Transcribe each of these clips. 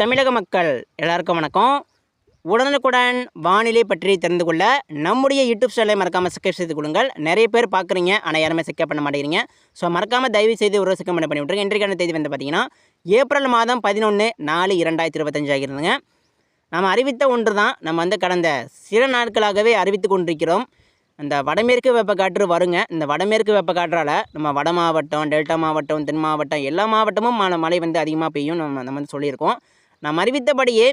தமிழக மக்கள் எல்லாருக்கும் வணக்கம். உடனுக்குடன் வானிலை பற்றி தெரிந்து கொள்ள நம்முடைய யூடியூப் சேனலை மறக்காமல் சப்ஸ்கிரைப் செய்து கொள்ளுங்கள். நிறைய பேர் பார்க்குறீங்க ஆனால் யாருமே சப்ஸ்கிரைப் பண்ண மாட்டேங்கிறீங்க. ஸோ மறக்காமல் தயவு செய்து ஒரு சப்ஸ்கிரைப் பண்ணி விட்டுருங்க. இன்றைக்கான தேதி வந்து பார்த்தீங்கன்னா ஏப்ரல் மாதம் பதினொன்று நாலு இரண்டாயிரத்தி இருபத்தஞ்சு ஆகிருந்துங்க நம்ம அறிவித்த ஒன்று தான் நம்ம வந்து கடந்த சில நாட்களாகவே அறிவித்து கொண்டிருக்கிறோம். அந்த வடமேற்கு வெப்பக்காற்று வருங்க. இந்த வடமேற்கு வெப்பக்காற்றால் நம்ம வட மாவட்டம் டெல்டா மாவட்டம் தென் மாவட்டம் எல்லா மாவட்டமும் மழை மழை வந்து அதிகமாக பெய்யும். நம்ம நம்ம வந்து சொல்லியிருக்கோம். நாம் அறிவித்தபடியே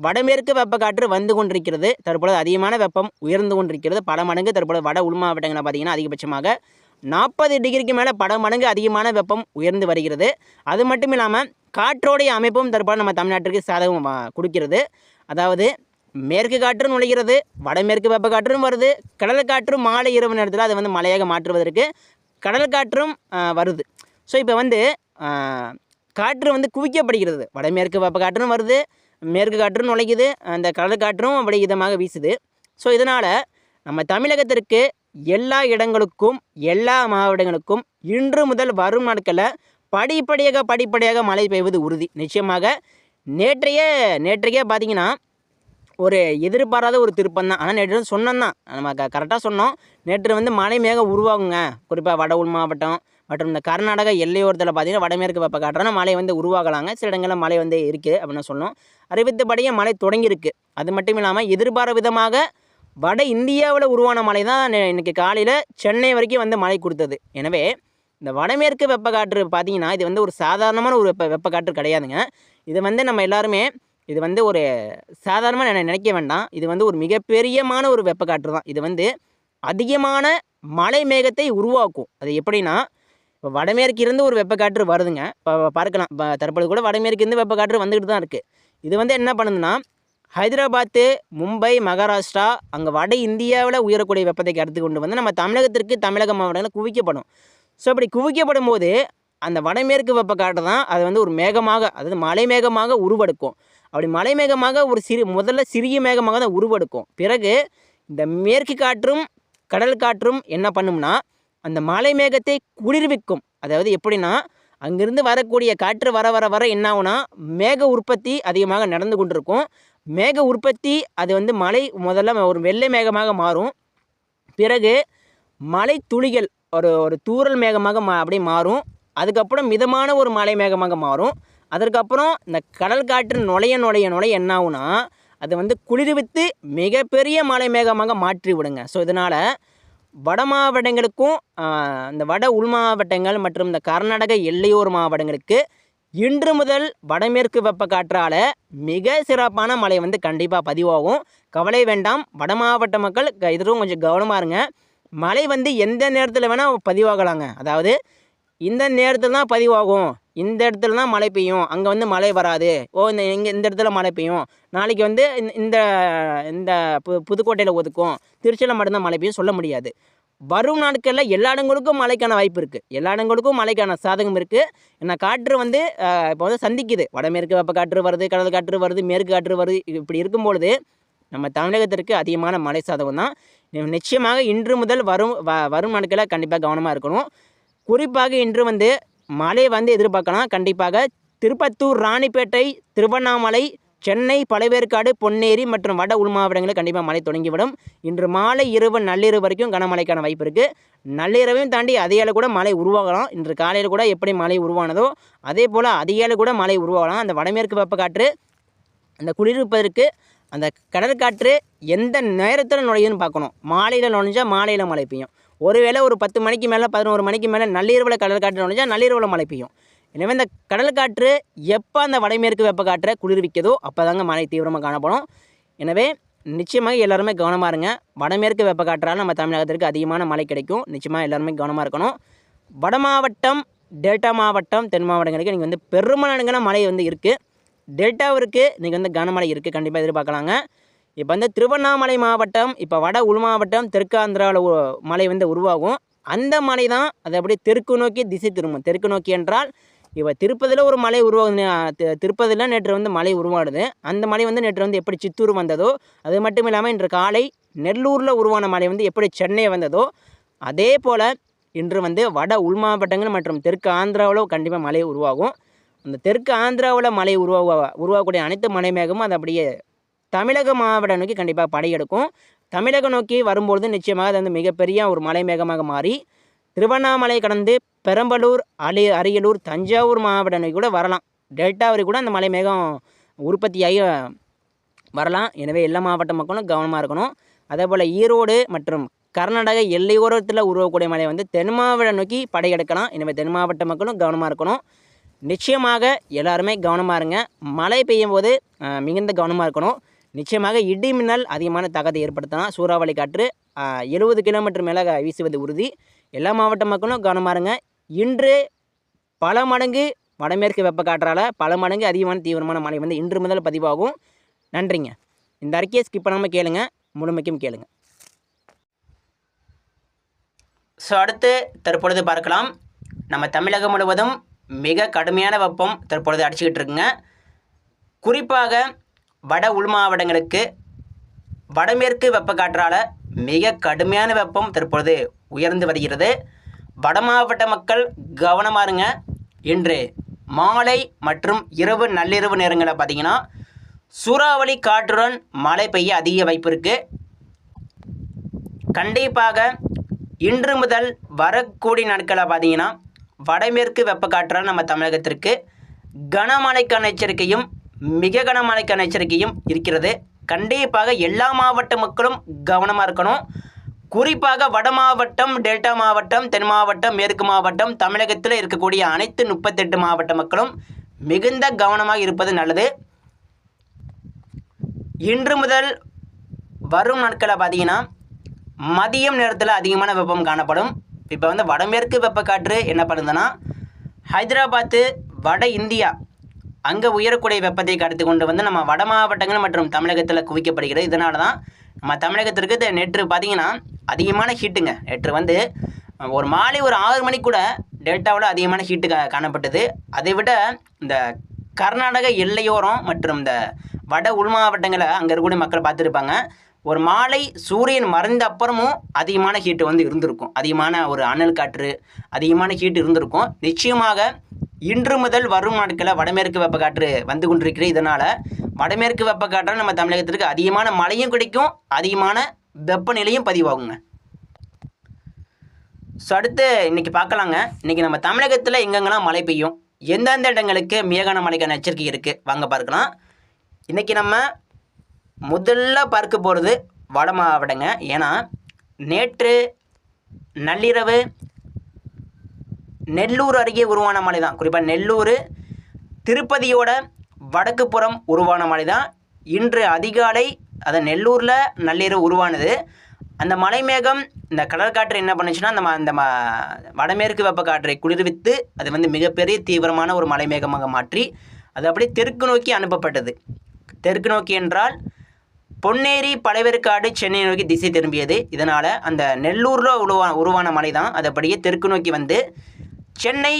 வடமேற்கு வெப்பக்காற்று வந்து கொண்டிருக்கிறது. தற்பொழுது அதிகமான வெப்பம் உயர்ந்து கொண்டிருக்கிறது. பல மடங்கு தற்பொழுது வட உள் மாவட்டங்களில் பார்த்தீங்கன்னா அதிகபட்சமாக நாற்பது டிகிரிக்கு மேலே பல மடங்கு அதிகமான வெப்பம் உயர்ந்து வருகிறது. அது மட்டும் இல்லாமல் காற்றோடைய அமைப்பும் தற்போது நம்ம தமிழ்நாட்டிற்கு சாதகம் கொடுக்கிறது. அதாவது மேற்கு காற்றும் நுழைகிறது வடமேற்கு வெப்பக்காற்றும் வருது கடல் காற்றும் மாலை இரவு நேரத்தில் அது வந்து மழையாக மாற்றுவதற்கு கடல் காற்றும் வருது. ஸோ இப்போ வந்து காற்று வந்து குவிக்கப்படுகிறது. வடமேற்கு வெப்ப காற்றும் வருது மேற்கு காற்றும் நுழைக்குது அந்த கடல் காற்றும் அப்படி இதமாக வீசுது. ஸோ இதனால் நம்ம தமிழகத்திற்கு எல்லா இடங்களுக்கும் எல்லா மாவட்டங்களுக்கும் இன்று முதல் வரும் நாட்களில் படிப்படியாக படிப்படியாக மழை பெய்வது உறுதி. நிச்சயமாக நேற்றைய நேற்றைக்கே பார்த்தீங்கன்னா ஒரு எதிர்பாராத ஒரு திருப்பம் தான் ஆனால் நேற்று சொன்னோம் தான் நம்ம க கரெக்டாக சொன்னோம். நேற்று வந்து மழை மேகம் உருவாகுங்க. குறிப்பாக வட மாவட்டம் மற்றும் இந்த கர்நாடகா எல்லையோரத்தில் பார்த்தீங்கன்னா வடமேற்கு வெப்ப காற்றான மழை வந்து உருவாகலாங்க. சில இடங்களில் மழை வந்து இருக்குது அப்படின்னு சொன்னோம். அறிவித்தபடியே மழை தொடங்கியிருக்கு. அது மட்டும் இல்லாமல் எதிர்பார விதமாக வட இந்தியாவில் உருவான மழை தான் நே- இன்னைக்கு காலையில் சென்னை வரைக்கும் வந்து மழை கொடுத்தது. எனவே இந்த வடமேற்கு வெப்பக்காற்று பார்த்தீங்கன்னா இது வந்து ஒரு சாதாரணமான ஒரு வெப்ப வெப்பக்காற்று கிடையாதுங்க. இது வந்து நம்ம எல்லாருமே இது வந்து ஒரு சாதாரணமாக நினைக்க வேண்டாம். இது வந்து ஒரு மிகப்பெரியமான ஒரு வெப்பக்காற்று தான். இது வந்து அதிகமான மழை மேகத்தை உருவாக்கும். அது எப்படின்னா இப்போ வடமேற்கிருந்து ஒரு வெப்பக்காற்று வருதுங்க. இப்போ பார்க்கலாம். இப்போ தற்போது கூட வடமேற்கு இருந்து வெப்பக்காற்று வந்துக்கிட்டு தான் இருக்குது இது வந்து என்ன பண்ணுதுன்னா ஹைதராபாத்து மும்பை மகாராஷ்டிரா அங்கே வட இந்தியாவில் உயரக்கூடிய வெப்பத்தை கருத்து கொண்டு வந்து நம்ம தமிழகத்திற்கு தமிழக மாவட்டங்களில் குவிக்கப்படும். ஸோ அப்படி குவிக்கப்படும் போது அந்த வடமேற்கு வெப்பக்காற்று தான் அது வந்து ஒரு மேகமாக அதாவது மலை மேகமாக உருவெடுக்கும். அப்படி மலை மேகமாக ஒரு சிறு முதல்ல சிறிய மேகமாக தான் உருவெடுக்கும். பிறகு இந்த மேற்கு காற்றும் கடல் காற்றும் என்ன பண்ணும்னா அந்த மலை மேகத்தை குளிர்விக்கும். அதாவது எப்படின்னா அங்கிருந்து வரக்கூடிய காற்று வர வர வர என்ன ஆகுனா மேக உற்பத்தி அதிகமாக நடந்து கொண்டிருக்கும். மேக உற்பத்தி அது வந்து மலை முதல்ல ஒரு வெள்ளை மேகமாக மாறும். பிறகு மலை துளிகள் ஒரு ஒரு தூரல் மேகமாக மா அப்படியே மாறும். அதுக்கப்புறம் மிதமான ஒரு மலை மேகமாக மாறும். அதற்கப்புறம் இந்த கடல் காற்று நுழைய நுழைய நுழைய என்ன ஆகுனா அது வந்து குளிர்வித்து மிகப்பெரிய மலை மேகமாக மாற்றி விடுங்க. ஸோ இதனால் வட மாவட்டங்களுக்கும் இந்த வட உள் மாவட்டங்கள் மற்றும் இந்த கர்நாடக எல்லையோர் மாவட்டங்களுக்கு இன்று முதல் வடமேற்கு வெப்பக்காற்றால் மிக சிறப்பான மழை வந்து கண்டிப்பாக பதிவாகும். கவலை வேண்டாம். வட மாவட்ட மக்கள் இதுவும் கொஞ்சம் கவனமாக இருங்க. மழை வந்து எந்த நேரத்தில் வேணால் பதிவாகலாங்க. அதாவது இந்த நேரத்தில் தான் பதிவாகும். இந்த இடத்துல தான் மழை பெய்யும். அங்கே வந்து மழை வராது. ஓ இந்த இங்கே இந்த இடத்துல மழை பெய்யும். நாளைக்கு வந்து இந்த- இந்த இந்த பு புதுக்கோட்டையில் ஒதுக்கும். திருச்சியில் மட்டும்தான் மழை பெய்யும் சொல்ல முடியாது. வரும் நாட்களில் எல்லா இடங்களுக்கும் மழைக்கான வாய்ப்பு இருக்குது எல்லா இடங்களுக்கும் மழைக்கான சாதகம் இருக்குது ஏன்னா காற்று வந்து இப்போ வந்து சந்திக்குது. வடமேற்கு வெப்ப காற்று வருது கடல் காற்று வருது மேற்கு காற்று வருது. இப்படி இருக்கும் பொழுது நம்ம தமிழகத்திற்கு அதிகமான மழை சாதகம் தான். நிச்சயமாக இன்று முதல் வரும் வ வரும் நாட்களில் கண்டிப்பாக கவனமாக இருக்கணும். குறிப்பாக இன்று வந்து மழை வந்து எதிர்பார்க்கலாம். கண்டிப்பாக திருப்பத்தூர் ராணிப்பேட்டை திருவண்ணாமலை சென்னை பழவேற்காடு பொன்னேரி மற்றும் வட உள் மாவட்டங்களில் கண்டிப்பாக மழை தொடங்கிவிடும். இன்று மாலை இரவு நள்ளிரவு வரைக்கும் கனமழைக்கான வாய்ப்பு இருக்குது நள்ளிரவையும் தாண்டி அதிகாலை கூட மழை உருவாகலாம். இன்று காலையில் கூட எப்படி மழை உருவானதோ அதே போல் அதிகாலை கூட மழை உருவாகலாம். அந்த வடமேற்கு வெப்பக்காற்று அந்த குளிர்ப்பதற்கு அந்த கடற்காற்று எந்த நேரத்தில் நுழையுதுன்னு பார்க்கணும். மாலையில் நுழைஞ்சா மாலையில் மழை பெய்யும். ஒருவேளை ஒரு பத்து மணிக்கு மேலே பதினோரு மணிக்கு மேலே நள்ளிரவில் கடற்காற்று நுழைஞ்சா நள்ளிரவில் மழை பெய்யும். எனவே இந்த கடல் காற்று எப்போ அந்த வடமேற்கு வெப்பக்காற்றை குளிர்விக்கதோ அப்போ தாங்க மழை தீவிரமாக காணப்படும். எனவே நிச்சயமாக எல்லாருமே கவனமாக இருங்க. வடமேற்கு வெப்பக்காற்றால் நம்ம தமிழகத்திற்கு அதிகமான மழை கிடைக்கும். நிச்சயமாக எல்லாருமே கவனமாக இருக்கணும். வட மாவட்டம் டெல்டா மாவட்டம் தென் மாவட்டங்களுக்கு நீங்கள் வந்து பெருமளவுக்கான மழை வந்து இருக்குது டெல்டாவிற்கு இன்றைக்கி வந்து கனமழை இருக்குது கண்டிப்பாக எதிர்பார்க்கலாங்க. இப்போ வந்து திருவண்ணாமலை மாவட்டம் இப்போ வட உள் மாவட்டம் தெற்கு ஆந்திராவில் வந்து உருவாகும். அந்த மலை தான் அது அப்படியே தெற்கு நோக்கி திசை திரும்பும். தெற்கு நோக்கி என்றால் இப்போ திருப்பதியில் ஒரு மலை உருவாகுது திருப்பதியில் நேற்று வந்து மலை உருவானது. அந்த மலை வந்து நேற்று வந்து எப்படி சித்தூர் வந்ததோ அது மட்டும் இல்லாமல் இன்று காலை நெல்லூரில் உருவான மலை வந்து எப்படி சென்னை வந்ததோ அதே போல் இன்று வந்து வட உள் மாவட்டங்கள் மற்றும் தெற்கு ஆந்திராவில் கண்டிப்பாக மழை உருவாகும். இந்த தெற்கு ஆந்திராவில் மழை உருவாக உருவாகக்கூடிய அனைத்து மலை மேகமும் அது அப்படியே தமிழக மாவட்டம் நோக்கி கண்டிப்பாக படையெடுக்கும் தமிழகம் நோக்கி வரும்பொழுது நிச்சயமாக அது வந்து மிகப்பெரிய ஒரு மலை மேகமாக மாறி திருவண்ணாமலை கடந்து பெரம்பலூர் அலி அரியலூர் தஞ்சாவூர் மாவட்டம் நோக்கி கூட வரலாம். டெல்டா வரை கூட அந்த மலை மேகம் உற்பத்தியாகி வரலாம். எனவே எல்லா மாவட்ட மக்களும் கவனமாக இருக்கணும். அதே போல் ஈரோடு மற்றும் கர்நாடக எல்லையோரத்தில் உருவக்கூடிய மழை வந்து தென் மாவட்டம் நோக்கி படையெடுக்கலாம் எனவே தென் மாவட்ட மக்களும் கவனமாக இருக்கணும். நிச்சயமாக எல்லாருமே கவனமாக இருங்க. மழை பெய்யும் போது மிகுந்த கவனமாக இருக்கணும். நிச்சயமாக இடி மின்னல் அதிகமான தாக்கத்தை ஏற்படுத்தலாம். சூறாவளி காற்று எழுபது கிலோமீட்டர் மேலே வீசுவது உறுதி. எல்லா மாவட்ட மக்களும் கவனமாக இருங்க. இன்று பல மடங்கு வடமேற்கு வெப்ப காற்றால் பல மடங்கு அதிகமான தீவிரமான மழை வந்து இன்று முதல் பதிவாகும். நன்றிங்க. இந்த அறிக்கையை ஸ்கிப் பண்ணாமல் கேளுங்க. முழுமைக்கும் கேளுங்க. ஸோ அடுத்து தற்பொழுது பார்க்கலாம். நம்ம தமிழகம் முழுவதும் மிக கடுமையான வெப்பம் தற்பொழுது அடிச்சுக்கிட்டு இருக்குங்க. குறிப்பாக வட உள் மாவட்டங்களுக்கு வடமேற்கு வெப்பக்காற்றால் மிக கடுமையான வெப்பம் தற்பொழுது உயர்ந்து வருகிறது. வட மாவட்ட மக்கள் கவனமாக இருங்க. இன்று மாலை மற்றும் இரவு நள்ளிரவு நேரங்களில் பார்த்தீங்கன்னா சூறாவளி காற்றுடன் மழை பெய்ய அதிக வாய்ப்பு இருக்குது கண்டிப்பாக இன்று முதல் வரக்கூடிய நாட்களை பார்த்தீங்கன்னா வடமேற்கு வெப்பக்காற்றால் நம்ம தமிழகத்திற்கு கனமழைக்கான எச்சரிக்கையும் மிக கனமழைக்கான எச்சரிக்கையும் இருக்கிறது. கண்டிப்பாக எல்லா மாவட்ட மக்களும் கவனமாக இருக்கணும். குறிப்பாக வட மாவட்டம் டெல்டா மாவட்டம் தென் மாவட்டம் மேற்கு மாவட்டம் தமிழகத்தில் இருக்கக்கூடிய அனைத்து முப்பத்தெட்டு மாவட்ட மக்களும் மிகுந்த கவனமாக இருப்பது நல்லது. இன்று முதல் வரும் நாட்களை பார்த்தீங்கன்னா மதியம் நேரத்தில் அதிகமான வெப்பம் காணப்படும். இப்போ வந்து வடமேற்கு வெப்பக்காற்று என்ன பண்ணுதுன்னா ஹைதராபாத்து வட இந்தியா அங்கே உயரக்கூடிய வெப்பத்தை கடத்தி கொண்டு வந்து நம்ம வட மாவட்டங்கள் மற்றும் தமிழகத்தில் குவிக்கப்படுகிறது. இதனால தான் நம்ம தமிழகத்திற்கு இது நேற்று பார்த்தீங்கன்னா அதிகமான ஹீட்டுங்க நேற்று வந்து ஒரு மாலை ஒரு ஆறு மணிக்கு கூட டெல்டாவில் அதிகமான ஹீட்டு கா காணப்பட்டது. அதை விட இந்த கர்நாடக எல்லையோரம் மற்றும் இந்த வட உள் மாவட்டங்களை அங்கே இருக்கக்கூடிய மக்கள் பார்த்துருப்பாங்க. ஒரு மாலை சூரியன் மறைந்த அப்புறமும் அதிகமான ஹீட்டு வந்து இருந்திருக்கும். அதிகமான ஒரு அனல் காற்று அதிகமான ஹீட் இருந்திருக்கும். நிச்சயமாக இன்று முதல் வரும் நாட்களில் வடமேற்கு வெப்பக்காற்று வந்து கொண்டிருக்கிற இதனால் வடமேற்கு வெப்பக்காற்றால் நம்ம தமிழகத்திற்கு அதிகமான மழையும் கிடைக்கும் அதிகமான வெப்பநிலையும் பதிவாகுங்க. ஸோ அடுத்து இன்றைக்கி பார்க்கலாங்க. இன்றைக்கி நம்ம தமிழகத்தில் எங்கெங்கெல்லாம் மழை பெய்யும் எந்தெந்த இடங்களுக்கு மேகான மழைக்கான எச்சரிக்கை இருக்குது வாங்க பார்க்கலாம். இன்றைக்கி நம்ம முதல்ல பார்க்க போகிறது வட மாவட்டங்க. ஏன்னா நேற்று நள்ளிரவு நெல்லூர் அருகே உருவான மலை தான். குறிப்பாக நெல்லூர் திருப்பதியோட வடக்கு புறம் உருவான மலை தான். இன்று அதிகாலை அதை நெல்லூரில் நள்ளிரவு உருவானது. அந்த மலைமேகம் இந்த கடற்காற்று என்ன பண்ணுச்சுன்னா அந்த ம- அந்த ம வடமேற்கு வெப்ப காற்றை குளிர்வித்து அது வந்து மிகப்பெரிய தீவிரமான ஒரு மலைமேகமாக மாற்றி அது அப்படியே தெற்கு நோக்கி அனுப்பப்பட்டது. தெற்கு நோக்கி என்றால் பொன்னேரி பழவேற்காடு சென்னை நோக்கி திசை திரும்பியது. இதனால் அந்த நெல்லூரில் உருவா உருவான மலை தான். அது அப்படியே தெற்கு நோக்கி வந்து சென்னை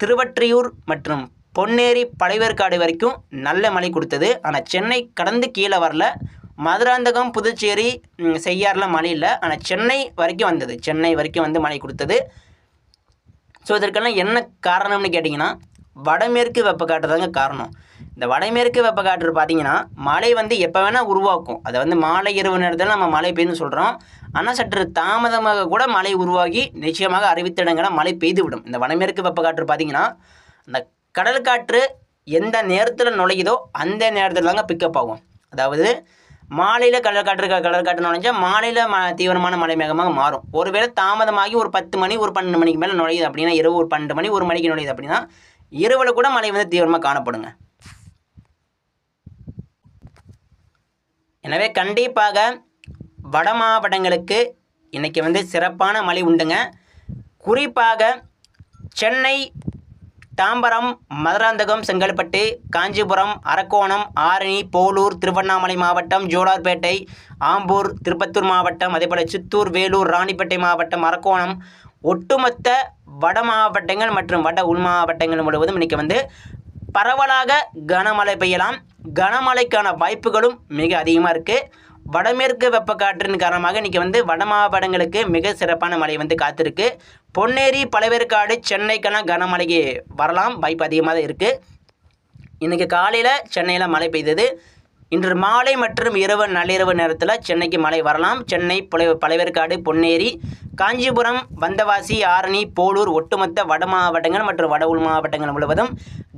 திருவற்றியூர் மற்றும் பொன்னேரி பழையவேற்காடு வரைக்கும் நல்ல மழை கொடுத்தது. ஆனால் சென்னை கடந்து கீழே வரல. மதுராந்தகம் புதுச்சேரி செய்யாரில் மழை இல்லை. ஆனால் சென்னை வரைக்கும் வந்தது. சென்னை வரைக்கும் வந்து மழை கொடுத்தது. ஸோ இதற்கெல்லாம் என்ன காரணம்னு கேட்டிங்கன்னா வடமேற்கு வெப்பக்காட்டு தாங்க காரணம். இந்த வடமேற்கு வெப்பக்காற்று பார்த்தீங்கன்னா மழை வந்து எப்போ வேணால் உருவாக்கும். அதை வந்து மாலை இரவு நேரத்தில் நம்ம மழை பெய்யுன்னு சொல்கிறோம் ஆனால் சற்று தாமதமாக கூட மழை உருவாகி நிச்சயமாக அறிவித்த இடங்களில் மழை பெய்து விடும் இந்த வடமேற்கு வெப்பக்காற்று பார்த்தீங்கன்னா அந்த கடல் காற்று எந்த நேரத்தில் நுழையுதோ அந்த நேரத்தில் தாங்க பிக்கப் ஆகும். அதாவது மாலையில் கடல் காற்று கடல் காற்று நுழைஞ்சா மாலையில் ம தீவிரமான மழை மேகமாக மாறும். ஒருவேளை தாமதமாகி ஒரு பத்து மணி ஒரு பன்னெண்டு மணிக்கு மேலே நுழையுது அப்படின்னா இரவு ஒரு பன்னெண்டு மணி ஒரு மணிக்கு நுழையுது அப்படின்னா இரவில் கூட மழை வந்து தீவிரமாக காணப்படுங்க. எனவே கண்டிப்பாக வட மாவட்டங்களுக்கு இன்றைக்கி வந்து சிறப்பான மழை உண்டுங்க. குறிப்பாக சென்னை தாம்பரம் மதுராந்தகம் செங்கல்பட்டு காஞ்சிபுரம் அரக்கோணம் ஆரணி போலூர் திருவண்ணாமலை மாவட்டம் ஜோலார்பேட்டை ஆம்பூர் திருப்பத்தூர் மாவட்டம் அதேபோல் சித்தூர் வேலூர் ராணிப்பேட்டை மாவட்டம் அரக்கோணம். ஒட்டுமொத்த வட மாவட்டங்கள் மற்றும் வட உள் மாவட்டங்கள் முழுவதும் இன்றைக்கி வந்து பரவலாக கனமழை பெய்யலாம். கனமழைக்கான வாய்ப்புகளும் மிக அதிகமாக இருக்குது வடமேற்கு வெப்பக்காற்றின் காரணமாக இன்றைக்கி வந்து வட மாவட்டங்களுக்கு மிக சிறப்பான மழை வந்து காத்திருக்கு. பொன்னேரி பழவேற்காடு சென்னைக்கெல்லாம் கனமழைக்கு வரலாம். வாய்ப்பு அதிகமாக தான் இருக்குது இன்றைக்கி காலையில் சென்னையில் மழை பெய்தது. இன்று மாலை மற்றும் இரவு நள்ளிரவு நேரத்தில் சென்னைக்கு மழை வரலாம். சென்னை பழ பழவேற்காடு பொன்னேரி காஞ்சிபுரம் வந்தவாசி ஆரணி போலூர் ஒட்டுமொத்த வட மாவட்டங்கள் மற்றும் வட உள் மாவட்டங்கள் முழுவதும்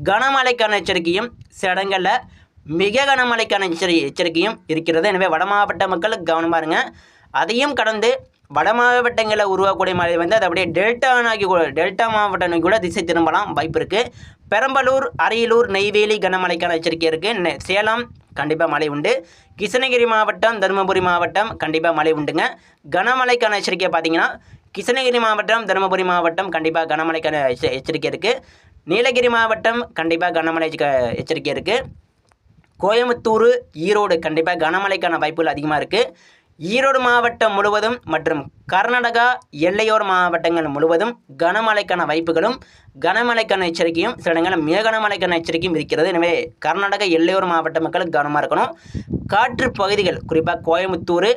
கனமழைக்கான எச்சரிக்கையும் சில இடங்களில் மிக கனமழைக்கான எச்சரி எச்சரிக்கையும் இருக்கிறது. எனவே வட மாவட்ட மக்கள் கவனமாக இருங்க. அதையும் கடந்து வட மாவட்டங்களில் உருவாக்கக்கூடிய மழை வந்து அது அப்படியே டெல்டா கூட டெல்டா மாவட்டம் கூட திசை திரும்பலாம் வாய்ப்பு இருக்குது பெரம்பலூர் அரியலூர் நெய்வேலி கனமழைக்கான எச்சரிக்கை இருக்குது சேலம் கண்டிப்பாக மழை உண்டு. கிருஷ்ணகிரி மாவட்டம் தருமபுரி மாவட்டம் கண்டிப்பாக மழை உண்டுங்க. கனமழைக்கான எச்சரிக்கை பார்த்தீங்கன்னா கிருஷ்ணகிரி மாவட்டம் தருமபுரி மாவட்டம் கண்டிப்பாக கனமழைக்கான எச்ச- எச்சரிக்கை இருக்குது நீலகிரி மாவட்டம் கண்டிப்பாக கனமழை எச்சரிக்கை இருக்குது கோயம்புத்தூர் ஈரோடு கண்டிப்பாக கனமழைக்கான வாய்ப்புகள் அதிகமாக இருக்குது ஈரோடு மாவட்டம் முழுவதும் மற்றும் கர்நாடகா எல்லையோர மாவட்டங்கள் முழுவதும் கனமழைக்கான வாய்ப்புகளும் கனமழைக்கான எச்சரிக்கையும் சில இடங்களில் மிக கனமழைக்கான எச்சரிக்கையும் இருக்கிறது. எனவே கர்நாடகா எல்லையோர மாவட்ட மக்கள் கவனமாக இருக்கணும். காற்று பகுதிகள் குறிப்பாக கோயம்புத்தூர்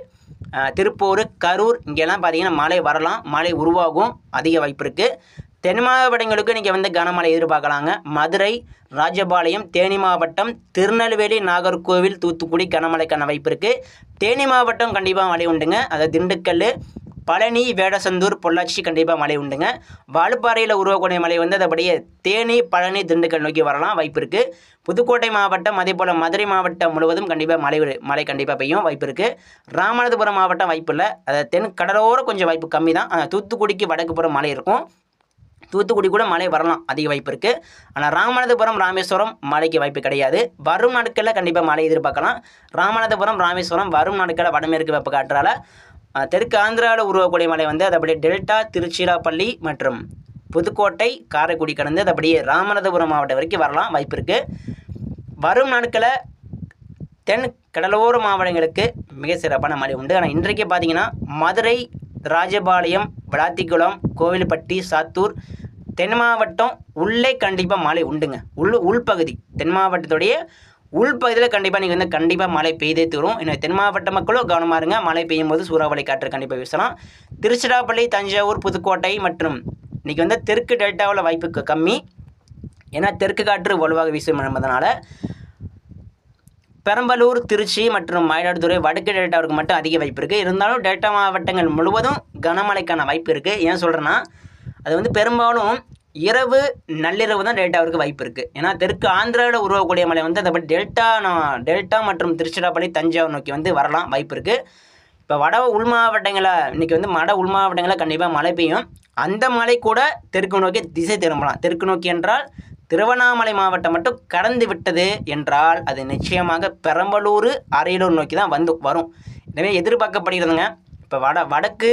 திருப்பூர் கரூர் இங்கெல்லாம் பார்த்தீங்கன்னா மழை வரலாம். மழை உருவாகும். அதிக வாய்ப்பு இருக்குது தென் மாவட்டங்களுக்கு இன்றைக்கி வந்து கனமழை எதிர்பார்க்கலாங்க. மதுரை ராஜபாளையம் தேனி மாவட்டம் திருநெல்வேலி நாகர்கோவில் தூத்துக்குடி கனமழைக்கான வாய்ப்பு இருக்குது தேனி மாவட்டம் கண்டிப்பாக மழை உண்டுங்க. அதாவது திண்டுக்கல் பழனி வேடசந்தூர் பொள்ளாச்சி கண்டிப்பாக மழை உண்டுங்க. வால்பாறையில் உருவக்கூடிய மழை வந்து அது அப்படியே தேனி பழனி திண்டுக்கல் நோக்கி வரலாம் வாய்ப்பு இருக்குது புதுக்கோட்டை மாவட்டம் அதே போல் மதுரை மாவட்டம் முழுவதும் கண்டிப்பாக மழை மழை கண்டிப்பாக பெய்யும் வாய்ப்பு இருக்குது ராமநாதபுரம் மாவட்டம் வாய்ப்பு இல்லை. அதாவது தென் கடலோர கொஞ்சம் வாய்ப்பு கம்மி தான் தூத்துக்குடிக்கு வடக்கு புறம் மழை இருக்கும். தூத்துக்குடி கூட மழை வரலாம் அதிக வாய்ப்பு இருக்குது ஆனால் ராமநாதபுரம் ராமேஸ்வரம் மழைக்கு வாய்ப்பு கிடையாது. வரும் நாட்களில் கண்டிப்பாக மழை எதிர்பார்க்கலாம். ராமநாதபுரம் ராமேஸ்வரம் வரும் நாட்களில் வடமேற்கு வெப்ப காற்றால் தெற்கு ஆந்திராவில் உருவக்கூடிய மழை வந்து அது அப்படியே டெல்டா திருச்சிராப்பள்ளி மற்றும் புதுக்கோட்டை காரைக்குடி கடந்து அது அப்படியே ராமநாதபுரம் மாவட்டம் வரைக்கும் வரலாம் வாய்ப்பு இருக்குது வரும் நாட்களில் தென் கடலோர மாவட்டங்களுக்கு மிக சிறப்பான மழை உண்டு. ஆனால் இன்றைக்கு பார்த்தீங்கன்னா மதுரை ராஜபாளையம் விளாத்திக்குளம் கோவில்பட்டி சாத்தூர் தென் மாவட்டம் உள்ளே கண்டிப்பாக மழை உண்டுங்க. உள் உள்பகுதி தென் மாவட்டத்துடைய உள்பகுதியில் கண்டிப்பாக நீங்கள் வந்து கண்டிப்பாக மழை பெய்தே தரும். இன்னும் தென் மாவட்ட மக்களும் கவனமாக இருங்க. மழை பெய்யும் போது சூறாவளி காற்று கண்டிப்பாக வீசலாம். திருச்சிராப்பள்ளி தஞ்சாவூர் புதுக்கோட்டை மற்றும் இன்றைக்கி வந்து தெற்கு டெல்டாவில் வாய்ப்பு கம்மி. ஏன்னா தெற்கு காற்று வலுவாக வீசும் என்பதனால பெரம்பலூர் திருச்சி மற்றும் மயிலாடுதுறை வடக்கு டெல்டாவுக்கு மட்டும் அதிக வாய்ப்பு இருக்குது இருந்தாலும் டெல்டா மாவட்டங்கள் முழுவதும் கனமழைக்கான வாய்ப்பு இருக்குது ஏன் சொல்கிறேன்னா அது வந்து பெரும்பாலும் இரவு நள்ளிரவு தான் டெல்டாவிற்கு வாய்ப்பு இருக்குது ஏன்னா தெற்கு ஆந்திராவில் உருவக்கூடிய மழை வந்து அதை டெல்டா டெல்டா மற்றும் திருச்சிராப்பள்ளி தஞ்சாவூர் நோக்கி வந்து வரலாம் வாய்ப்பு இருக்குது இப்போ வட உள் மாவட்டங்களில் இன்றைக்கி வந்து வட உள் மாவட்டங்களில் கண்டிப்பாக மழை பெய்யும். அந்த மழை கூட தெற்கு நோக்கி திசை திரும்பலாம். தெற்கு நோக்கி என்றால் திருவண்ணாமலை மாவட்டம் மட்டும் கடந்து விட்டது என்றால் அது நிச்சயமாக பெரம்பலூர் அரியலூர் நோக்கி தான் வந்து வரும். எனவே எதிர்பார்க்கப்படுகிறதுங்க. இப்போ வட வடக்கு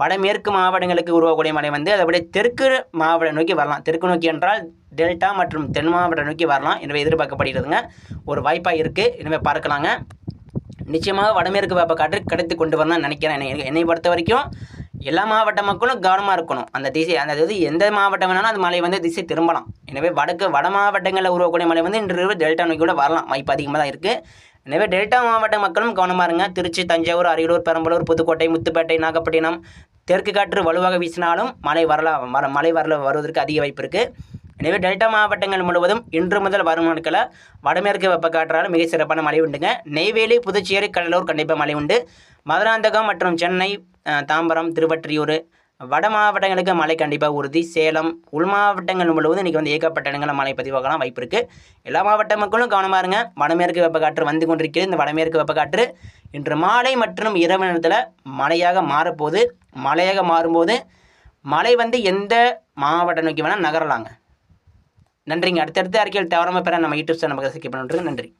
வடமேற்கு மாவட்டங்களுக்கு உருவாகக்கூடிய மழை வந்து அதை அப்படியே தெற்கு மாவட்டம் நோக்கி வரலாம். தெற்கு நோக்கி என்றால் டெல்டா மற்றும் தென் மாவட்டம் நோக்கி வரலாம் எனவே எதிர்பார்க்கப்படுகிறதுங்க. ஒரு வாய்ப்பாக இருக்குது எனவே பார்க்கலாங்க. நிச்சயமாக வடமேற்கு வெப்ப கிடைத்து கொண்டு வரணும்னு நினைக்கிறேன். என்னை என்னை பொறுத்த வரைக்கும் எல்லா மாவட்ட மக்களும் கவனமாக இருக்கணும். அந்த திசை அந்த அதாவது எந்த மாவட்டம் வேணாலும் அந்த மழை வந்து திசை திரும்பலாம். எனவே வடக்கு வட மாவட்டங்களில் உருவக்கூடிய மழை வந்து இன்று டெல்டா நோக்கி கூட வரலாம். வாய்ப்பு அதிகமாக தான் இருக்குது எனவே டெல்டா மாவட்ட மக்களும் கவனமாக இருங்க. திருச்சி தஞ்சாவூர் அரியலூர் பெரம்பலூர் புதுக்கோட்டை முத்துப்பேட்டை நாகப்பட்டினம் தெற்கு காற்று வலுவாக வீசினாலும் மழை வரலாம் வர மழை வரல வருவதற்கு அதிக வாய்ப்பு இருக்குது எனவே டெல்டா மாவட்டங்கள் முழுவதும் இன்று முதல் வரும் நாட்களில் வடமேற்கு வெப்பக்காற்றால் மிக சிறப்பான மழை உண்டுங்க. நெய்வேலி புதுச்சேரி கடலூர் கண்டிப்பாக மழை உண்டு. மதுராந்தகம் மற்றும் சென்னை தாம்பரம் திருவற்றியூர் வட மாவட்டங்களுக்கு மழை கண்டிப்பாக உறுதி. சேலம் உள் மாவட்டங்கள் முழுவதும் இன்றைக்கி வந்து ஏகப்பட்ட இடங்களில் மழை பதிவாகலாம் வாய்ப்பு இருக்குது எல்லா மாவட்ட மக்களும் கவனமாக இருங்க. வடமேற்கு வெப்பக்காற்று வந்து கொண்டிருக்கிறது. இந்த வடமேற்கு வெப்பக்காற்று இன்று மாலை மற்றும் இரவு நேரத்தில் மழையாக மாறப்போகுது. மழையாக மாறும்போது மழை வந்து எந்த மாவட்டம் நோக்கி வேணால் நகரலாங்க. நன்றிங்க. அடுத்தடுத்த அறிக்கையில் தவறாமல் பெற நம்ம யூடியூப் சேனல் பக்கத்தில் ஸ்கிப் நன்றி.